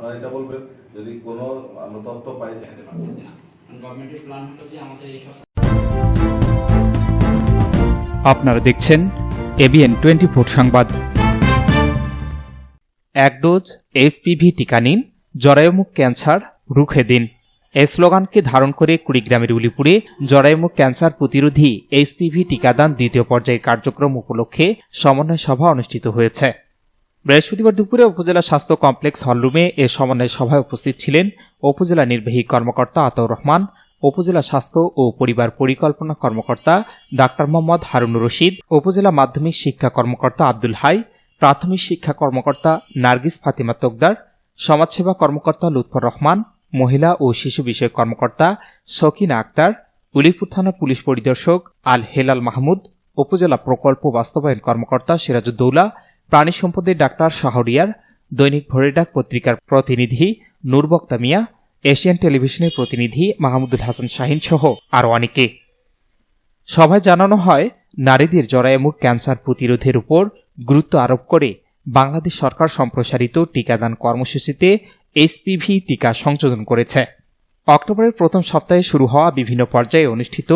আপনারা এটা বলবেন যদি কোনো আমরা তথ্য পাই দেখাতে পারতেছি গভর্নমেন্টের প্ল্যান হলো যে আমাদের এই আপনারা দেখছেন এবিএন টোয়েন্টি ফোর সংবাদ। এক ডোজ এইচপিভি টিকা নিন জরায়ুমুখ ক্যান্সার রুখে দিন। এই স্লোগানকে ধারণ করে কুড়িগ্রামের উলিপুরে জরায়ুমুখ ক্যান্সার প্রতিরোধী এইচপিভি টিকাদান দ্বিতীয় পর্যায়ের কার্যক্রম উপলক্ষে সমন্বয় সভা অনুষ্ঠিত হয়েছে। বৃহস্পতিবার দুপুরে উপজেলা স্বাস্থ্য কমপ্লেক্স হলরুমে এ সমন্বয় সভায় উপস্থিত ছিলেন উপজেলা নির্বাহী কর্মকর্তা আতাউর রহমান, উপজেলা স্বাস্থ্য ও পরিবার পরিকল্পনা কর্মকর্তা ডাক্তার মোহাম্মদ হারুনুর রশিদ, উপজেলা মাধ্যমিক শিক্ষা কর্মকর্তা আব্দুল হাই, প্রাথমিক শিক্ষা কর্মকর্তা নার্গিস ফাতিমা তোকদার, সমাজসেবা কর্মকর্তা লুৎফর রহমান, মহিলা ও শিশু বিষয়ক কর্মকর্তা সকিনা আক্তার, উলিপুর থানা পুলিশ পরিদর্শক আল হেলাল মাহমুদ, উপজেলা প্রকল্প বাস্তবায়ন কর্মকর্তা সিরাজউদ্দৌলা প্রাণী সম্পদের ডাক্তার শাহরিয়ার, দৈনিক ভোরের ডাক পত্রিকার প্রতিনিধি নূরবক্তা মিয়া, এশিয়ান টেলিভিশনের প্রতিনিধি মাহমুদুল হাসান শাহিন সহ আরও অনেকে। সভায় জানানো হয়, নারীদের জরায়ুমুখ ক্যান্সার প্রতিরোধের উপর গুরুত্ব আরোপ করে বাংলাদেশ সরকার সম্প্রসারিত টিকাদান কর্মসূচিতে এসপিভি টিকা সংযোজন করেছে। অক্টোবরের প্রথম সপ্তাহে শুরু হওয়া বিভিন্ন পর্যায়ে অনুষ্ঠিত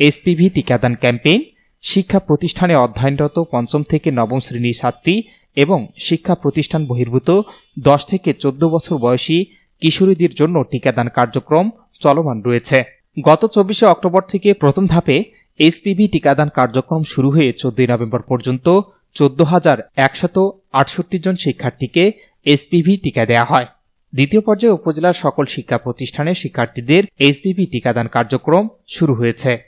এসপিভি টিকাদান ক্যাম্পেইন শিক্ষা প্রতিষ্ঠানে অধ্যয়নরত পঞ্চম থেকে নবম শ্রেণির ছাত্রী এবং শিক্ষা প্রতিষ্ঠান বহির্ভূত দশ থেকে চোদ্দ বছর বয়সী কিশোরীদের জন্য টিকাদান কার্যক্রম চলমান রয়েছে। গত চব্বিশে অক্টোবর থেকে প্রথম ধাপে এসপিভি টিকাদান কার্যক্রম শুরু হয়ে চোদ্দই নভেম্বর পর্যন্ত চোদ্দ হাজার একশত আটষট্টি জন শিক্ষার্থীকে এসপিভি টিকা দেওয়া হয়। দ্বিতীয় পর্যায়ে উপজেলার সকল শিক্ষা প্রতিষ্ঠানের শিক্ষার্থীদের এসপিভি টিকাদান কার্যক্রম শুরু হয়েছে।